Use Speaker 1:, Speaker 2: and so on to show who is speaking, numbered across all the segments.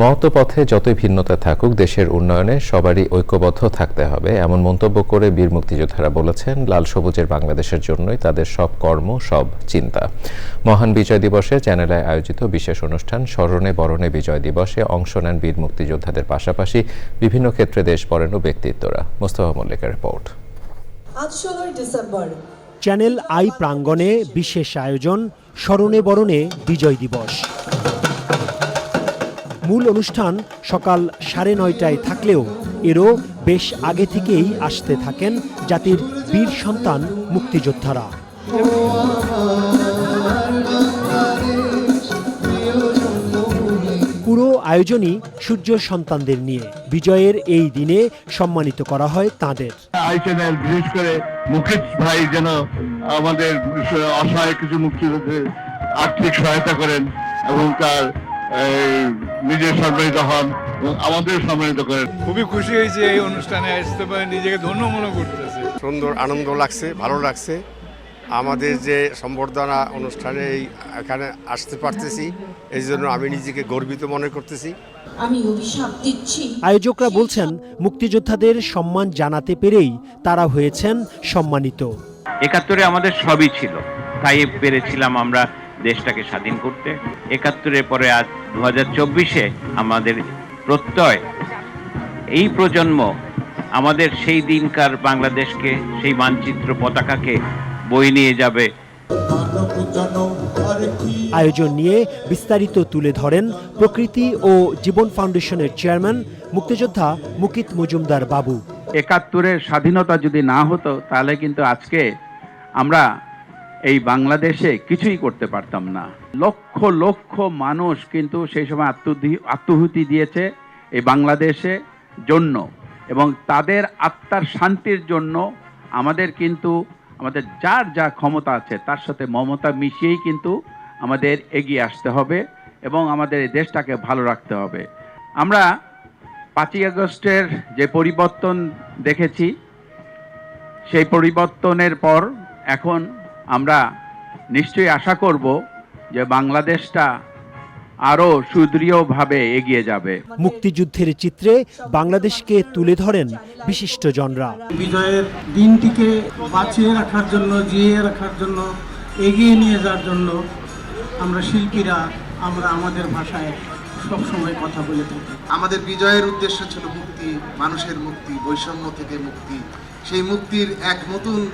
Speaker 1: মহত্ব পথে যতই ভিন্নতা থাকুক দেশের উন্নয়নে সবারই ঐক্যবদ্ধ থাকতে হবে। এমন মন্তব্য করে বীর মুক্তিযোদ্ধারা বলেছেন লাল সবুজের বাংলাদেশের জন্যই তাদের সব কর্ম সব চিন্তা। মহান বিজয় দিবসে চ্যানেলে আয়োজিত বিশেষ অনুষ্ঠান স্মরণে বরণে বিজয় দিবসে অংশ নেন বীর মুক্তিযোদ্ধাদের পাশাপাশি বিভিন্ন ক্ষেত্রে দেশ বরেণ্য ব্যক্তিত্বরা। মোস্তফা মল্লিকের রিপোর্ট।
Speaker 2: আজ ষোলোই ডিসেম্বর।
Speaker 3: চ্যানেল আই প্রাঙ্গণে বিশেষ আয়োজন স্মরণে বরণে বিজয় দিবস। মূল অনুষ্ঠান সকাল সাড়ে নয়টায় থাকলেও এরও বেশ আগে থেকেই আসতে থাকেন জাতির বীর সন্তান মুক্তিযোদ্ধারা। পুরো আয়োজনই সূর্য সন্তানদের নিয়ে। বিজয়ের এই দিনে সম্মানিত করা হয় তাঁদের।
Speaker 4: বিশেষ করে মুকেশ ভাই যেন আমাদের অসহায় কিছু আর্থিক সহায়তা করেন এবং তার নিজে সম্মানিত হন এবং আমাদের সম্মানিত করেন
Speaker 5: খুবই খুশি হয়েছে এই অনুষ্ঠানে আসতে পারে নিজেকে ধন্য মনে করতেছে।
Speaker 6: সুন্দর আনন্দ লাগছে ভালো লাগছে। আমাদের যে সম্বর্ধনা অনুষ্ঠানে এখানে আসতে পারতেছি এই জন্য আমি নিজেকে গর্বিত মনে করতেছি।
Speaker 2: আমি অভিশাপ দিচ্ছি।
Speaker 3: আয়োজকরা বলছেন মুক্তিযোদ্ধাদের সম্মান জানাতে পেরেই তারা হয়েছেন সম্মানিত।
Speaker 7: একাত্তরে আমাদের সবই ছিল তাই পেরেছিলাম আমরা দেশটাকে স্বাধীন করতে। একাত্তরের পরে আজ দু হাজার চব্বিশে আমাদের প্রত্যয়। এই প্রজন্ম আমাদের সেই দিনকার বাংলাদেশকে সেই মানচিত্র পতাকাকে বই নিয়ে যাবে।
Speaker 3: আয়োজন নিয়ে বিস্তারিত তুলে ধরেন প্রকৃতি ও জীবন ফাউন্ডেশনের চেয়ারম্যান মুক্তিযোদ্ধা মুকিত মজুমদার বাবু।
Speaker 8: একাত্তরের স্বাধীনতা যদি না হতো তাহলে কিন্তু আজকে আমরা এই বাংলাদেশে কিছুই করতে পারতাম না। লক্ষ লক্ষ মানুষ কিন্তু সেই সময় আত্মদি- আত্মহুতি দিয়েছে এই বাংলাদেশে জন্য। এবং তাদের আত্মার শান্তির জন্য আমাদের কিন্তু, আমাদের যার যা ক্ষমতা আছে, তার সাথে মমতা মিশিয়েই কিন্তু আমাদের এগিয়ে আসতে হবে এবং আমাদের এই দেশটাকে ভালো রাখতে হবে। আমরা পাঁচই আগস্টের যে পরিবর্তন দেখেছি, সেই পরিবর্তনের পর এখন আমরা নিশ্চয়ই আশা করব যে বাংলাদেশটা আরও সুদৃঢ়ভাবে এগিয়ে যাবে।
Speaker 3: মুক্তিযুদ্ধের চিত্রে বাংলাদেশকে তুলে ধরেন বিশিষ্ট জনরা
Speaker 9: বিজয়ের দিনটিকে বাঁচিয়ে রাখার জন্য জিয়ে রাখার জন্য এগিয়ে নিয়ে যাওয়ার জন্য আমরা শিল্পীরা আমরা আমাদের ভাষায় সবসময় কথা বলে থাকি।
Speaker 10: আমাদের বিজয়ের উদ্দেশ্য ছিল মুক্তি মানুষের মুক্তি বৈষম্য থেকে মুক্তি। সেই মুক্তির এক নতুন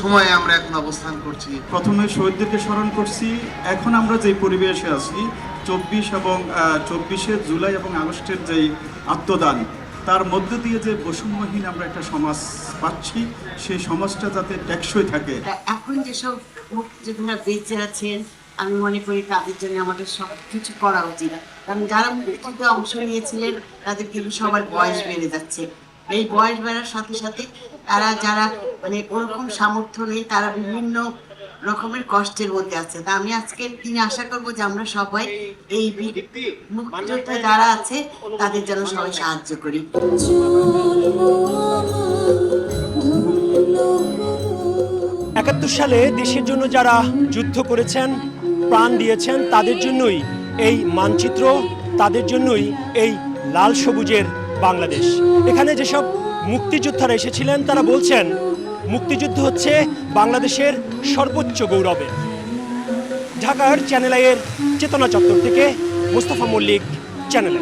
Speaker 10: সময়ে আমরা এখন অবস্থান করছি।
Speaker 9: প্রথমে শহীদদেরকে স্মরণ করছি। এখন আমরা যে পরিবেশে আছি চব্বিশ এবং চব্বিশে জুলাই এবং আগস্টের যেই আত্মদান তার মধ্য দিয়ে যে বৈষম্যহীন আমরা একটা সমাজ পাচ্ছি সেই সমাজটা যাতে টেকসই থাকে।
Speaker 2: এখন যেসব মুক্তিযোদ্ধারা বেঁচে আছেন আমি মনে করি তাদের জন্য আমাদের সব কিছু করা উচিত। কারণ যারা মুক্তিযুদ্ধে অংশ নিয়েছিলেন তাদের কিন্তু সবার বয়স বেড়ে যাচ্ছে। এই বয়স বাড়ার সাথে সাথে তারা যারা মানে ওরকম সামর্থ্য নেই, তারা বিভিন্ন রকমের কষ্টের মধ্যে আছে। তা আমি আজকে দিনে আশা করব যে আমরা সবাই এই মুক্তিযোদ্ধা যারা আছে, তাদের যেন সবাই সাহায্য করি।
Speaker 3: একাত্তর সালে দেশের জন্য যারা যুদ্ধ করেছেন, প্রাণ দিয়েছেন, তাদের জন্যই এই মানচিত্র, তাদের জন্যই এই লাল সবুজের বাংলাদেশ। এখানে যেসব মুক্তিযোদ্ধারা এসেছিলেন, তারা বলছেন, মুক্তিযুদ্ধ হচ্ছে বাংলাদেশের সর্বোচ্চ গৌরবে। ঢাকার চ্যানেল আইয়ের চেতনা চত্বর থেকে মোস্তফা মল্লিক চ্যানেল।